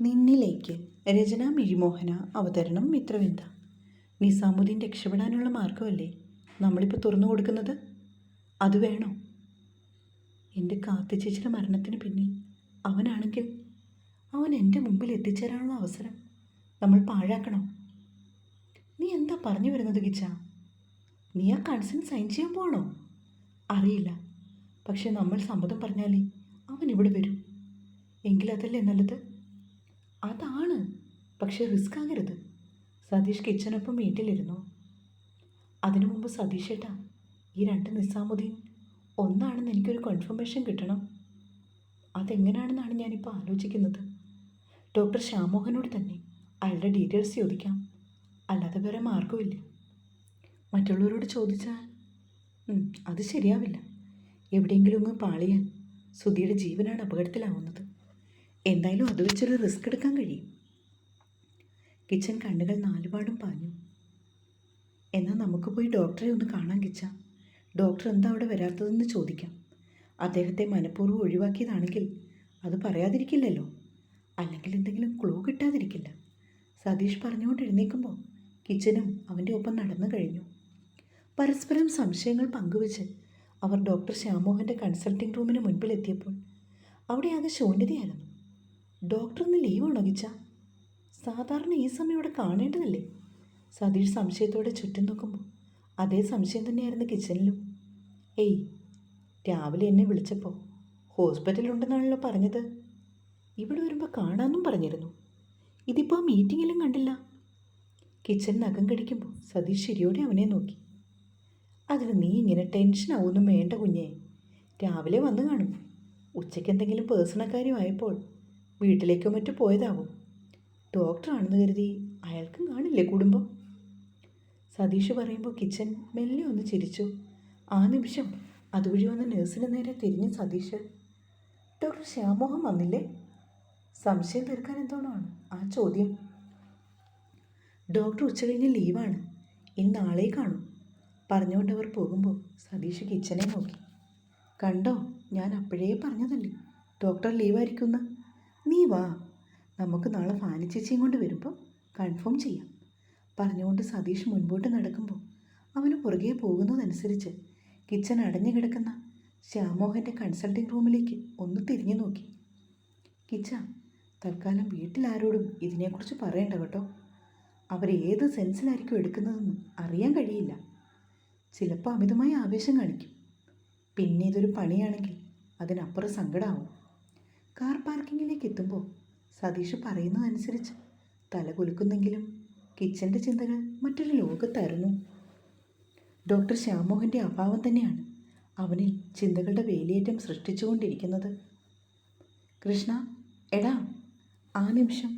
നിന്നിലേക്ക്. രചന മിഴിമോഹന അവതരണം മിത്രവിന്ദ. നിസാമുദ്ദീൻ രക്ഷപ്പെടാനുള്ള മാർഗമല്ലേ നമ്മളിപ്പോൾ തുറന്നു കൊടുക്കുന്നത്? അത് വേണോ? എന്റെ കാത്തിച്ചേച്ചിയുടെ മരണത്തിന് പിന്നിൽ അവനാണെങ്കിൽ അവൻ എന്റെ മുമ്പിൽ എത്തിച്ചേരാനുള്ള അവസരം നമ്മൾ പാഴാക്കണം? നീ എന്താ പറഞ്ഞു വരുന്നത് ഗിച്ച? നീ ആ കൺസൺ സൈൻ ചെയ്യാൻ പോകണോ അറിയില്ല. പക്ഷെ നമ്മൾ സമ്മതം പറഞ്ഞാലേ അവൻ ഇവിടെ വരും. എങ്കിലതല്ലേ നല്ലത്? അതാണ്. പക്ഷേ റിസ്ക് ആകരുത് സതീഷ് കിച്ചനൊപ്പം വീട്ടിലിരുന്നു. അതിനു മുമ്പ് സതീഷ് ഏട്ടാ ഈ രണ്ട് നിസാമുദ്ദീൻ ഒന്നാണെന്ന് എനിക്കൊരു കൺഫർമേഷൻ കിട്ടണം. അതെങ്ങനെയാണെന്നാണ് ഞാനിപ്പോൾ ആലോചിക്കുന്നത്? ഡോക്ടർ ശ്യാമോഹനോട് തന്നെ അയാളുടെ ഡീറ്റെയിൽസ് ചോദിക്കാം. അല്ലാതെ വേറെ മാർഗമില്ല മറ്റുള്ളവരോട് ചോദിച്ചാൽ അത് ശരിയാവില്ല. എവിടെയെങ്കിലും ഒന്ന് പാളിയാൽ സുധിയുടെ ജീവനാണ് അപകടത്തിലാവുന്നത്. എന്തായാലും അത് വെച്ചൊരു റിസ്ക് എടുക്കാൻ കഴിയും. കിച്ചൻ കണ്ണുകൾ നാലുപാടും പാഞ്ഞു. എന്നാൽ നമുക്ക് പോയി ഡോക്ടറെ ഒന്ന് കാണാൻ കിച്ച. ഡോക്ടർ എന്താ അവിടെ വരാത്തതെന്ന് ചോദിക്കാം. അദ്ദേഹത്തെ മനഃപൂർവം ഒഴിവാക്കിയതാണെങ്കിൽ അത് പറയാതിരിക്കില്ലല്ലോ. അല്ലെങ്കിൽ എന്തെങ്കിലും ക്ലൂ കിട്ടാതിരിക്കില്ല. സതീഷ് പറഞ്ഞുകൊണ്ട് എഴുന്നേക്കുമ്പോൾ കിച്ചനും അവന്റെ ഒപ്പം നടന്നു കഴിഞ്ഞു. പരസ്പരം സംശയങ്ങൾ പങ്കുവച്ച് അവർ ഡോക്ടർ ശ്യാമോഹന്റെ കൺസൾട്ടിംഗ് റൂമിന് മുൻപിലെത്തിയപ്പോൾ അവിടെ ആകെ ശൂന്യതയായിരുന്നു. ഡോക്ടർ ഇന്ന് ലീവ് ഉണങ്ങിച്ച സാധാരണ ഈ സമയം ഇവിടെ കാണേണ്ടതല്ലേ? സതീഷ് സംശയത്തോടെ ചുറ്റും നോക്കുമ്പോൾ അതേ സംശയം തന്നെയായിരുന്നു കിച്ചണിലും. ഏയ് രാവിലെ എന്നെ വിളിച്ചപ്പോൾ ഹോസ്പിറ്റലുണ്ടെന്നാണല്ലോ പറഞ്ഞത്. ഇവിടെ വരുമ്പോൾ കാണാമെന്നും പറഞ്ഞിരുന്നു. ഇതിപ്പോൾ മീറ്റിങ്ങിലും കണ്ടില്ല. കിച്ചൺ നഖം കടിക്കുമ്പോൾ സതീഷ് ശരിയോടെ അവനെ നോക്കി. അതിന് നീ ഇങ്ങനെ ടെൻഷൻ ആവുമെന്നും വേണ്ട കുഞ്ഞേ. രാവിലെ വന്നു കാണും. ഉച്ചയ്ക്ക് എന്തെങ്കിലും പേഴ്സണൽ കാര്യമായപ്പോൾ വീട്ടിലേക്കോ മറ്റോ പോയതാവും. ഡോക്ടറാണെന്ന് കരുതി അയാൾക്കും കാണില്ലേ കുടുംബം? സതീഷ് പറയുമ്പോൾ കിച്ചൻ മെല്ലെ ഒന്ന് ചിരിച്ചു. ആ നിമിഷം അതുവഴി വന്ന നഴ്സിന് നേരെ തിരിഞ്ഞ് സതീഷ് ഡോക്ടർ ശ്യാമോഹൻ വന്നില്ലേ? സംശയം തീർക്കാൻ എന്തോണമാണ് ആ ചോദ്യം. ഡോക്ടർ ഉച്ച കഴിഞ്ഞ് ലീവാണ്. ഇന്ന് നാളെ കാണും. പറഞ്ഞുകൊണ്ട് അവർ പോകുമ്പോൾ സതീഷ് കിച്ചനെ നോക്കി. കണ്ടോ? ഞാൻ അപ്പോഴേ പറഞ്ഞതല്ലേ. ഡോക്ടർ ലീവായിരിക്കുന്ന. നീ വാ. നമുക്ക് നാളെ ഫാനി ചേച്ചിയും കൊണ്ട് വരുമ്പോൾ കൺഫേം ചെയ്യാം. പറഞ്ഞുകൊണ്ട് സതീഷ് മുൻപോട്ട് നടക്കുമ്പോൾ അവന് പുറകെ പോകുന്നതനുസരിച്ച് കിച്ചൺ അടഞ്ഞു കിടക്കുന്ന ശ്യാമോഹന്റെ കൺസൾട്ടിംഗ് റൂമിലേക്ക് ഒന്ന് തിരിഞ്ഞു നോക്കി. കിച്ച തൽക്കാലം വീട്ടിലാരോടും ഇതിനെക്കുറിച്ച് പറയണ്ട കേട്ടോ. അവർ ഏത് സെൻസിലായിരിക്കും എടുക്കുന്നതെന്ന് അറിയാൻ കഴിയില്ല. ചിലപ്പോൾ അമിതമായ ആവേശം കാണിക്കും. പിന്നെ ഇതൊരു പണിയാണെങ്കിൽ അതിനപ്പുറം സങ്കടമാവും കാർ പാർക്കിങ്ങിലേക്ക് എത്തുമ്പോൾ സതീഷ് പറയുന്നതനുസരിച്ച് തല കുലുക്കുന്നെങ്കിലും കിച്ചന്റെ ചിന്തകൾ മറ്റൊരു ലോകത്തായിരുന്നു. ഡോക്ടർ ശ്യാമോഹന്റെ അഭാവം തന്നെയാണ് അവനിൽ ചിന്തകളുടെ വേലിയേറ്റം സൃഷ്ടിച്ചുകൊണ്ടിരിക്കുന്നത്. കൃഷ്ണ എടാ ആ നിമിഷം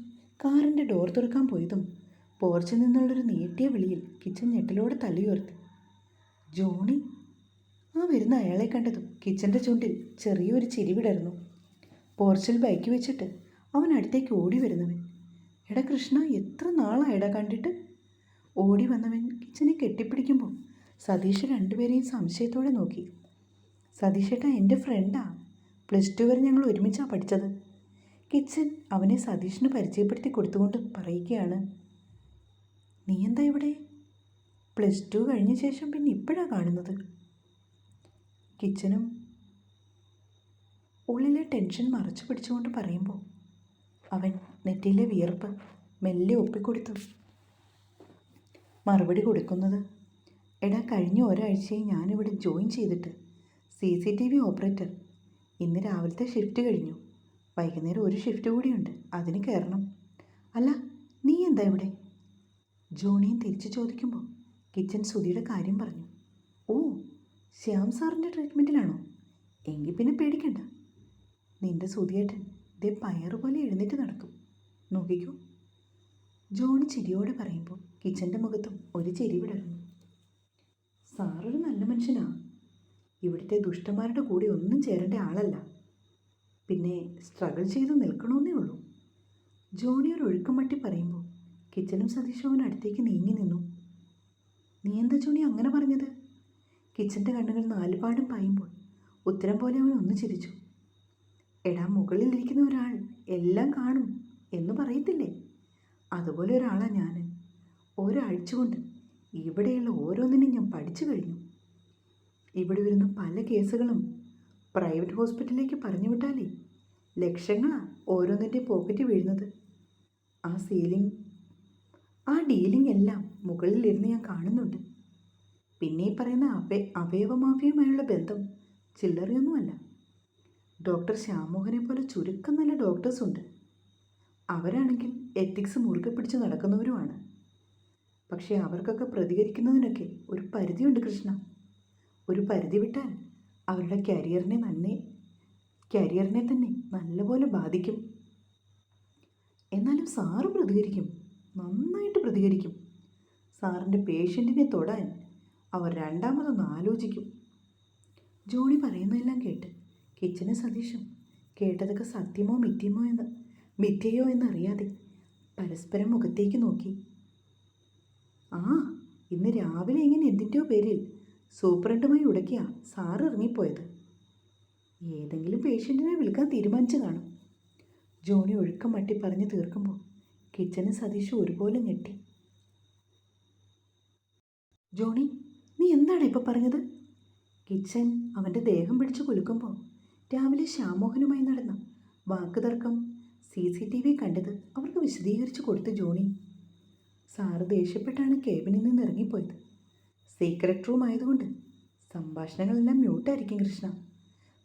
കാറിന്റെ ഡോർ തുറക്കാൻ പോയതും പോർച്ചിൽ നിന്നുള്ളൊരു നീട്ടിയ വിളിയിൽ കിച്ചൻ ഞെട്ടലോടെ തലയുയർത്തി ജോണി ആ വരുന്ന അയാളെ കണ്ടതും കിച്ചന്റെ ചുണ്ടിൽ ചെറിയൊരു ചിരി വിടർന്നു. പോർച്ചിൽ ബൈക്ക് വെച്ചിട്ട് അവൻ അടുത്തേക്ക് ഓടി വരുന്നവൻ. എടാ കൃഷ്ണ എത്ര നാളായടാ കണ്ടിട്ട്? ഓടി വന്നവൻ കിച്ചനെ കെട്ടിപ്പിടിക്കുമ്പോൾ സതീഷ് രണ്ടുപേരെയും സംശയത്തോടെ നോക്കി. സതീഷേട്ടാ എന്റെ ഫ്രണ്ടാ പ്ലസ് ടു വരെ ഞങ്ങൾ ഒരുമിച്ചാണ് പഠിച്ചത്. കിച്ചൻ അവനെ സതീഷിന് പരിചയപ്പെടുത്തി കൊടുത്തുകൊണ്ട് പറയുകയാണ്. നീ എന്താ ഇവിടെ? പ്ലസ് ടു കഴിഞ്ഞ ശേഷം പിന്നെ ഇപ്പോഴാണ് കാണുന്നത്. കിച്ചനും ഉള്ളിലെ ടെൻഷൻ മറച്ചു പിടിച്ചുകൊണ്ട് പറയുമ്പോൾ അവൻ നെറ്റിയിലെ വിയർപ്പ് മെല്ലെ ഒപ്പിക്കൊടുത്തു. മറുപടി കൊടുക്കുന്നത് എടാ കഴിഞ്ഞ ഒരാഴ്ചയും ഞാനിവിടെ ജോയിൻ ചെയ്തിട്ട് C C T V operator. ഇന്ന് രാവിലത്തെ ഷിഫ്റ്റ് കഴിഞ്ഞു. വൈകുന്നേരം ഒരു ഷിഫ്റ്റ് കൂടിയുണ്ട് അതിന് കയറണം. അല്ല നീ എന്താ ഇവിടെ? ജോണിയും തിരിച്ചു ചോദിക്കുമ്പോൾ കിച്ചൻ സുധിയുടെ കാര്യം പറഞ്ഞു. ഓ ശ്യാം സാറിന്റെ ട്രീറ്റ്മെന്റിലാണോ എങ്കിൽ പിന്നെ പേടിക്കണ്ട. നിന്റെ സുതിയേട്ടൻ ദേ പയറുപോലെ എഴുന്നേറ്റ് നടക്കും. നോക്കിക്കോ. ജോണി ചിരിയോടെ പറയുമ്പോൾ കിച്ചന്റെ മുഖത്തും ഒരു ചിരി വിടർന്നു. സാറൊരു നല്ല മനുഷ്യനാ. ഇവിടുത്തെ ദുഷ്ടന്മാരുടെ കൂടെ ഒന്നും ചേരേണ്ട ആളല്ല. പിന്നെ സ്ട്രഗിൾ ചെയ്ത് നിൽക്കണമെന്നേ ഉള്ളൂ. ജോണി ഒരു ഒഴുക്കം മട്ടി പറയുമ്പോൾ കിച്ചനും സതീഷവും അടുത്തേക്ക് നീങ്ങി നിന്നു. നീ എന്താ ജോണി അങ്ങനെ പറഞ്ഞത്? കിച്ചന്റെ കണ്ണുകൾ നാലുപാടും പായുമ്പോൾ ഉത്തരം പോലെ അവൻ ഒന്ന് ചിരിച്ചു. എടാ മുകളിലിരിക്കുന്ന ഒരാൾ എല്ലാം കാണും എന്ന് പറയത്തില്ലേ? അതുപോലെ ഒരാളാണ് ഞാൻ ഒരാഴ്ച കൊണ്ട് ഇവിടെയുള്ള ഓരോന്നിനും ഞാൻ പഠിച്ചു കഴിഞ്ഞു. ഇവിടെ വരുന്ന പല കേസുകളും പ്രൈവറ്റ് ഹോസ്പിറ്റലിലേക്ക് പറഞ്ഞു വിട്ടാലേ ലക്ഷങ്ങളാണ് ഓരോന്നിന്റെ പോക്കറ്റ് വീഴുന്നത്. ആ സീലിംഗ് ആ ഡീലിംഗ് എല്ലാം മുകളിലിരുന്ന് ഞാൻ കാണുന്നുണ്ട്. പിന്നെ ഈ പറയുന്ന അവയ അവയവമാഫിയുമായുള്ള ബന്ധം ചില്ലറയൊന്നുമല്ല. ഡോക്ടർ ശ്യാമോഹനെ പോലെ ചുരുക്കം നല്ല ഡോക്ടേഴ്സ് ഉണ്ട്. അവരാണെങ്കിൽ എത്തിക്സ് മുറുകെ പിടിച്ച് നടക്കുന്നവരുമാണ്. പക്ഷേ അവർക്കൊക്കെ പ്രതികരിക്കുന്നതിനൊക്കെ ഒരു പരിധിയുണ്ട് കൃഷ്ണ. ഒരു പരിധി വിട്ടാൽ അവരുടെ കരിയറിനെ നന്നെ കരിയറിനെ തന്നെ നല്ലപോലെ ബാധിക്കും. എന്നാലും സാറ് പ്രതികരിക്കും നന്നായിട്ട് പ്രതികരിക്കും. സാറിന്റെ പേഷ്യന്റിനെ തൊടാൻ അവർ രണ്ടാമതൊന്ന് ആലോചിക്കും. ജോണി പറയുന്നതെല്ലാം കേട്ട് കിച്ചന് സതീഷും കേട്ടതൊക്കെ സത്യമോ മിഥ്യമോ എന്ന് മിഥ്യയോ എന്നറിയാതെ പരസ്പരം മുഖത്തേക്ക് നോക്കി. ആ ഇന്ന് രാവിലെ ഇങ്ങനെ എന്തിന്റെയോ പേരിൽ സൂപ്രണ്ടുമായി ഉടക്കിയ സാറ് ഇറങ്ങിപ്പോയത്. ഏതെങ്കിലും പേഷ്യന്റിനെ വിളിക്കാൻ തീരുമാനിച്ചു കാണും. ജോണി ഒഴുക്കം മട്ടി പറഞ്ഞു തീർക്കുമ്പോൾ കിച്ചന് സതീഷ് ഒരുപോലെ ഞെട്ടി. ജോണി നീ എന്താണ് ഇപ്പോൾ പറഞ്ഞത്? കിച്ചൻ അവന്റെ ദേഹം പിടിച്ചു കുലുക്കുമ്പോൾ രാവിലെ ശ്യാമോഹനുമായി നടന്ന വാക്കുതർക്കം സി സി ടി വി കണ്ടത് അവർക്ക് വിശദീകരിച്ചു കൊടുത്തു ജോണി. സാറ് ദേഷ്യപ്പെട്ടാണ് കേബിനിൽ നിന്ന് ഇറങ്ങിപ്പോയത്. സീക്രട്ട് റൂം ആയതുകൊണ്ട് സംഭാഷണങ്ങളെല്ലാം മ്യൂട്ടായിരിക്കും കൃഷ്ണ.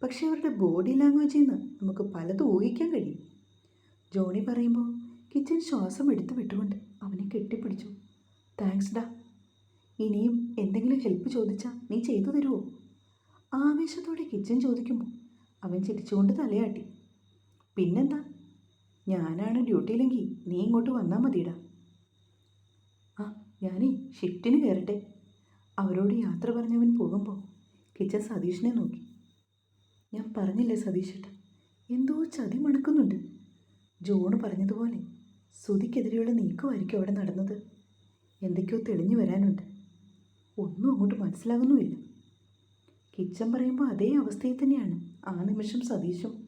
പക്ഷെ അവരുടെ ബോഡി ലാംഗ്വേജിൽ നിന്ന് നമുക്ക് പലതും ഊഹിക്കാൻ കഴിയും. ജോണി പറയുമ്പോൾ കിച്ചൻ ശ്വാസം എടുത്തു വിട്ടുകൊണ്ട് അവനെ കെട്ടിപ്പിടിച്ചു. താങ്ക്സ് ഡാ. ഇനിയും എന്തെങ്കിലും ഹെൽപ്പ് ചോദിച്ചാൽ നീ ചെയ്തു തരുമോ ആവേശത്തോടെ കിച്ചൻ ചോദിക്കുമ്പോൾ അവൻ ചിരിച്ചുകൊണ്ട് തലയാട്ടി. പിന്നെന്താ? ഞാനാണ് ഡ്യൂട്ടിയിലെങ്കിൽ നീ ഇങ്ങോട്ട് വന്നാൽ മതിടാ ആ ഞാനേ ഷിഫ്റ്റിന് കയറട്ടെ അവരോട് യാത്ര പറഞ്ഞവൻ പോകുമ്പോൾ കിച്ചൻ സതീഷിനെ നോക്കി. ഞാൻ പറഞ്ഞില്ലേ സതീഷേട്ട എന്തോ ചതി മണക്കുന്നുണ്ട്. ജോണ് പറഞ്ഞതുപോലെ സുതിക്കെതിരെയുള്ള നീക്കമായിരിക്കും അവിടെ നടന്നത്. എന്തൊക്കെയോ തെളിഞ്ഞു വരാനുണ്ട്. ഒന്നും അങ്ങോട്ട് മനസ്സിലാകുന്നുമില്ല. കിച്ചൻ പറയുമ്പോൾ അതേ അവസ്ഥയിൽ തന്നെയാണ്. ആ നിമിഷം സതീശും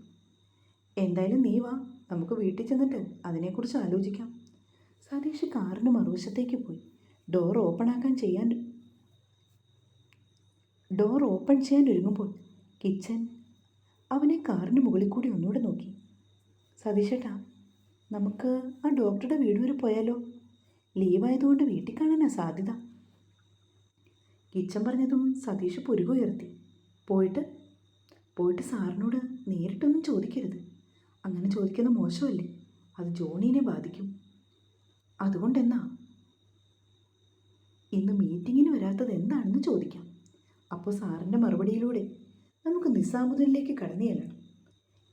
എന്തായാലും നീ വാ നമുക്ക് വീട്ടിൽ ചെന്നിട്ട് അതിനെക്കുറിച്ച് ആലോചിക്കാം. സതീഷ് കാറിന് മറുവശത്തേക്ക് പോയി. ഡോർ ഓപ്പൺ ആക്കാൻ ചെയ്യാൻ ഡോർ ഓപ്പൺ ചെയ്യാൻ ഒരുങ്ങുമ്പോൾ കിച്ചൻ അവനെ കാറിന് മുകളിൽ കൂടി ഒന്നുകൂടെ നോക്കി. സതീഷേട്ടാ നമുക്ക് ആ ഡോക്ടറുടെ വീട് വരെ പോയാലോ? ലീവായതുകൊണ്ട് വീട്ടിൽ കാണാനാ സാധ്യത. കിച്ചൻ പറഞ്ഞതും സതീഷ് പുരുകുയർത്തി പോയിട്ട് പോയിട്ട് സാറിനോട് നേരിട്ടൊന്നും ചോദിക്കരുത്. അങ്ങനെ ചോദിക്കുന്നത് മോശമല്ലേ? അത് ജോണീനെ ബാധിക്കും. അതുകൊണ്ടെന്നാ? ഇന്ന് മീറ്റിങ്ങിന് വരാത്തത് എന്താണെന്ന് ചോദിക്കാം. അപ്പോൾ സാറിന്റെ മറുപടിയിലൂടെ നമുക്ക് നിസാമുദ്ദീനിലേക്ക് കടന്നു ചെല്ലണം.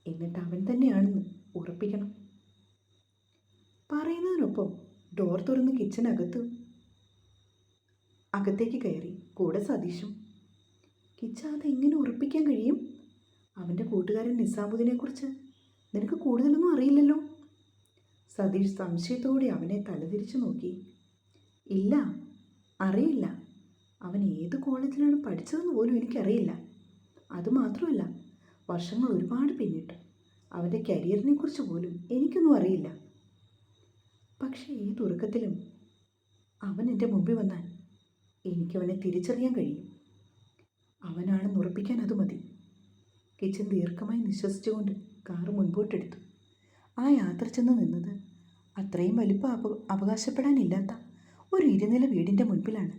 എന്നിട്ട് അവൻ തന്നെയാണെന്ന് ഉറപ്പിക്കണം. പറയുന്നതിനൊപ്പം ഡോർ തുറന്ന് കിച്ചനകത്ത് അകത്തേക്ക് കയറി കൂടെ സതീഷും കിച്ച അതെങ്ങനെ ഉറപ്പിക്കാൻ കഴിയും? അവന്റെ കൂട്ടുകാരൻ നിസാമുദ്ദീനെക്കുറിച്ച്? നിനക്ക് കൂടുതലൊന്നും അറിയില്ലല്ലോ? സതീഷ് സംശയത്തോടെ അവനെ തലതിരിച്ചു നോക്കി. ഇല്ല അറിയില്ല. അവൻ ഏത് കോളേജിലാണ് പഠിച്ചതെന്ന് പോലും എനിക്കറിയില്ല. അതുമാത്രമല്ല വർഷങ്ങൾ ഒരുപാട് പിന്നിട്ട്. അവന്റെ കരിയറിനെ കുറിച്ച് പോലും എനിക്കൊന്നും അറിയില്ല. പക്ഷേ ഈ തുറക്കത്തിലും അവൻ എന്റെ മുമ്പിൽ വന്നാൽ എനിക്കവനെ തിരിച്ചറിയാൻ കഴിയും. അവനാണെന്ന് ഉറപ്പിക്കാൻ അത് മതി. കിച്ചൻ ദീർഘമായി നിശ്വസിച്ചുകൊണ്ട് കാറ് മുൻപോട്ടെടുത്തു. ആ യാത്ര ചെന്ന് നിന്നത് അത്രയും വലിപ്പം അപ അവകാശപ്പെടാനില്ലാത്ത ഒരു ഇരുനില വീടിന്റെ മുൻപിലാണ്.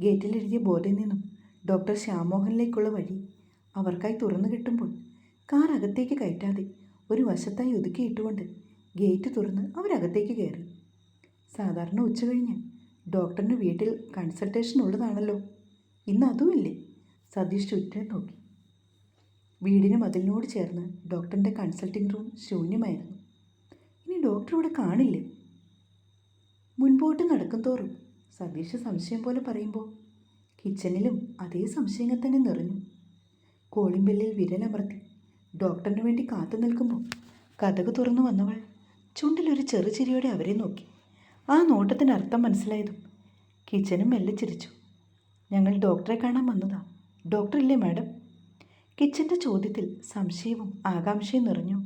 ഗേറ്റിലെഴുതിയ ബോർഡിൽ നിന്നും ഡോക്ടർ ശ്യാമോഹനിലേക്കുള്ള വഴി അവർക്കായി തുറന്നു കിട്ടുമ്പോൾ കാർ അകത്തേക്ക് കയറ്റാതെ ഒരു വശത്തായി ഒതുക്കിയിട്ടുകൊണ്ട് ഗേറ്റ് തുറന്ന് അവരകത്തേക്ക് കയറി. സാധാരണ ഉച്ച കഴിഞ്ഞ് ഡോക്ടറിന് വീട്ടിൽ കൺസൾട്ടേഷൻ ഉള്ളതാണല്ലോ ഇന്ന് അതുമില്ലേ? സതീഷ് ചുറ്റിനെ നോക്കി. വീടിന് മതിലിനോട് ചേർന്ന് ഡോക്ടറിന്റെ കൺസൾട്ടിംഗ് റൂം ശൂന്യമായിരുന്നു. ഇനി ഡോക്ടർ ഇവിടെ കാണില്ലേ? മുൻപോട്ട് നടക്കും തോറും സതീഷ് സംശയം പോലെ പറയുമ്പോൾ കിച്ചണിലും അതേ സംശയങ്ങൾ തന്നെ നിറഞ്ഞു. കോളിംഗ് ബെല്ലിൽ വിരലമർത്തി ഡോക്ടറിന് വേണ്ടി കാത്തു നിൽക്കുമ്പോൾ കഥക് തുറന്നു വന്നവൾ ചുണ്ടിലൊരു ചെറുചിരിയോടെ അവരെ നോക്കി. ആ നോട്ടത്തിന് അർത്ഥം മനസ്സിലായതും കിച്ചനും മെല്ലെ ചിരിച്ചു. ഞങ്ങൾ ഡോക്ടറെ കാണാൻ വന്നതാ. ഡോക്ടർ ഇല്ലേ മാഡം? കിച്ചന്റെ ചോദ്യത്തിൽ സംശയവും ആകാംക്ഷയും നിറഞ്ഞു.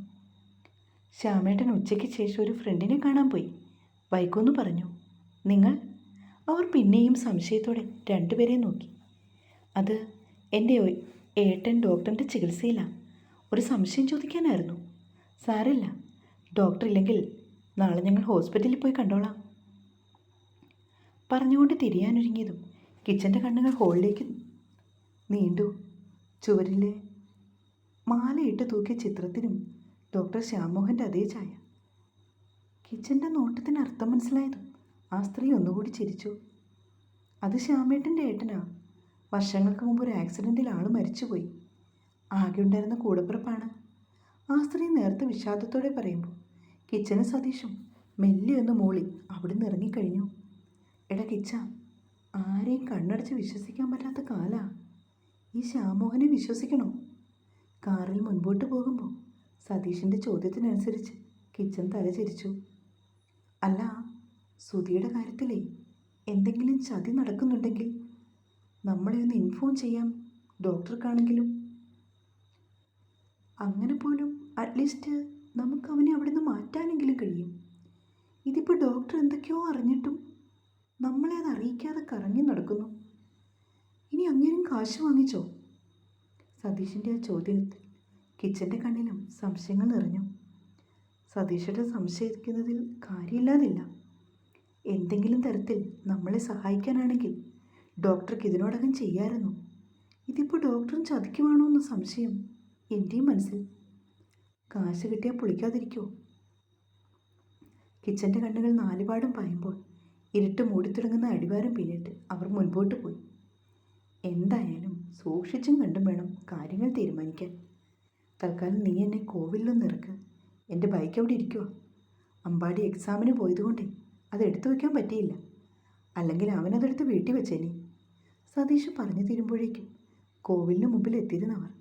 ശ്യാമേട്ടൻ ഉച്ചയ്ക്ക് ശേഷം ഒരു ഫ്രണ്ടിനെ കാണാൻ പോയി. വൈക്കോന്ന് പറഞ്ഞു നിങ്ങൾ? അവർ പിന്നെയും സംശയത്തോടെ രണ്ടുപേരെ നോക്കി. അത് എന്റെ ഏട്ടൻ ഡോക്ടറിന്റെ ചികിത്സയിലാണ് ഒരു സംശയം ചോദിക്കാനായിരുന്നു. സാരമില്ല ഡോക്ടർ ഇല്ലെങ്കിൽ നാളെ ഞങ്ങൾ ഹോസ്പിറ്റലിൽ പോയി കണ്ടോളാം. പറഞ്ഞുകൊണ്ട് തിരിയാനൊരുങ്ങിയതും കിച്ചന്റെ കണ്ണുകൾ ഹോളിലേക്ക് നീണ്ടു. ചുവരിലെ മാലയിട്ട് തൂക്കിയ ചിത്രത്തിനും ഡോക്ടർ ശ്യാമോഹന്റെ അതേ ചായ കിച്ചന്റെ നോട്ടത്തിന് അർത്ഥം മനസ്സിലായതും ആ സ്ത്രീ ഒന്നുകൂടി ചിരിച്ചു. അത് ശ്യാമേട്ടന്റെ ഏട്ടനാ. വർഷങ്ങൾക്ക് മുമ്പ് ഒരു ആക്സിഡന്റിൽ ആൾ മരിച്ചുപോയി. ആകെ ഉണ്ടായിരുന്ന കൂടപ്പിറപ്പാണ്. ആ സ്ത്രീ നേരത്തെ വിഷാദത്തോടെ പറയുമ്പോൾ കിച്ചന് സതീഷും മെല്ലെ ഒന്ന് മൂളി നിന്ന് ഇറങ്ങിക്കഴിഞ്ഞു. എടാ കിച്ച ആരെയും കണ്ണടച്ച് വിശ്വസിക്കാൻ പറ്റാത്ത കാലാ. ഈ ശ്യാമോഹനെ വിശ്വസിക്കണോ? കാറിൽ മുൻപോട്ട് പോകുമ്പോൾ സതീഷിന്റെ ചോദ്യത്തിനനുസരിച്ച് കിച്ചൻ തലചരിച്ചു അല്ല സുധിയുടെ കാര്യത്തിലേ എന്തെങ്കിലും ചതി നടക്കുന്നുണ്ടെങ്കിൽ നമ്മളെ ഒന്ന് ഇൻഫോം ചെയ്യാം ഡോക്ടർക്കാണെങ്കിലും. അങ്ങനെ പോലും അറ്റ്ലീസ്റ്റ് നമുക്ക് അവനെ അവിടെ നിന്ന് മാറ്റാനെങ്കിലും കഴിയും. ഇതിപ്പോൾ ഡോക്ടർ എന്തൊക്കെയോ അറിഞ്ഞിട്ടും നമ്മളെ അത് അറിയിക്കാതെ കറങ്ങി നടക്കുന്നു. ഇനി അങ്ങേരും കാശ് വാങ്ങിച്ചോ? സതീഷിന്റെ ആ ചോദ്യത്തിൽ കിച്ചന്റെ കണ്ണിലും സംശയങ്ങൾ നിറഞ്ഞു. സതീഷിനെ സംശയിക്കുന്നതിൽ കാര്യമില്ലാതില്ല. എന്തെങ്കിലും തരത്തിൽ നമ്മളെ സഹായിക്കാനാണെങ്കിൽ ഡോക്ടർക്ക് ഇതിനോടകം ചെയ്യാമായിരുന്നു ഇതിപ്പോൾ ഡോക്ടറും ചതിക്കുവാണോ എന്ന സംശയം എന്റെയും മനസ്സിൽ. കാശ് കിട്ടിയാൽ പൊളിക്കാതിരിക്കോ? കിച്ചന്റെ കണ്ണുകൾ നാലുപാടും പായുമ്പോൾ ഇരുട്ട് മൂടിത്തുടങ്ങുന്ന അടിവാരം പിന്നിട്ട് അവർ മുൻപോട്ട് പോയി. എന്തായാലും സൂക്ഷിച്ചും കണ്ടും വേണം കാര്യങ്ങൾ തീരുമാനിക്കാൻ. തൽക്കാലം നീ എന്നെ കോവിലൊന്ന് ഇറക്ക്. എന്റെ ബൈക്ക് അവിടെ ഇരിക്കുമോ അമ്പാടി എക്സാമിന് പോയതുകൊണ്ടേ അത് എടുത്തു വയ്ക്കാൻ പറ്റിയില്ല. അല്ലെങ്കിൽ അവനതെടുത്ത് വീട്ടിൽ വെച്ചേനെ സതീഷ് പറഞ്ഞു തീരുമ്പോഴേക്കും കോവിലിന് മുമ്പിൽ എത്തിയിരുന്നവർ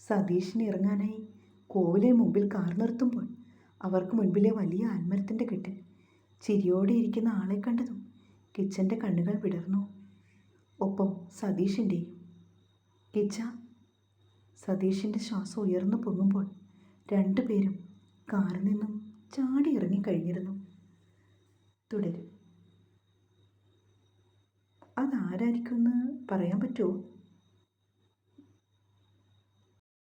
സതീഷിന് ഇറങ്ങാനായി കോവിലിന് മുമ്പിൽ കാർ നിർത്തുമ്പോൾ അവർക്ക് മുൻപിലെ വലിയ ആൽമരത്തിന്റെ കെട്ടിൽ ചിരിയോടെ ഇരിക്കുന്ന ആളെ കണ്ടതും കിച്ചന്റെ കണ്ണുകൾ വിടർന്നു. ഒപ്പം സതീഷിന്റെയും കിച്ച സതീഷിന്റെ ശ്വാസം ഉയർന്നു പൊങ്ങുമ്പോൾ രണ്ടുപേരും കാറിൽ നിന്നും ചാടി ഇറങ്ങിക്കഴിഞ്ഞിരുന്നു തുടരും. അതാരായിരിക്കുമെന്ന് പറയാൻ പറ്റുമോ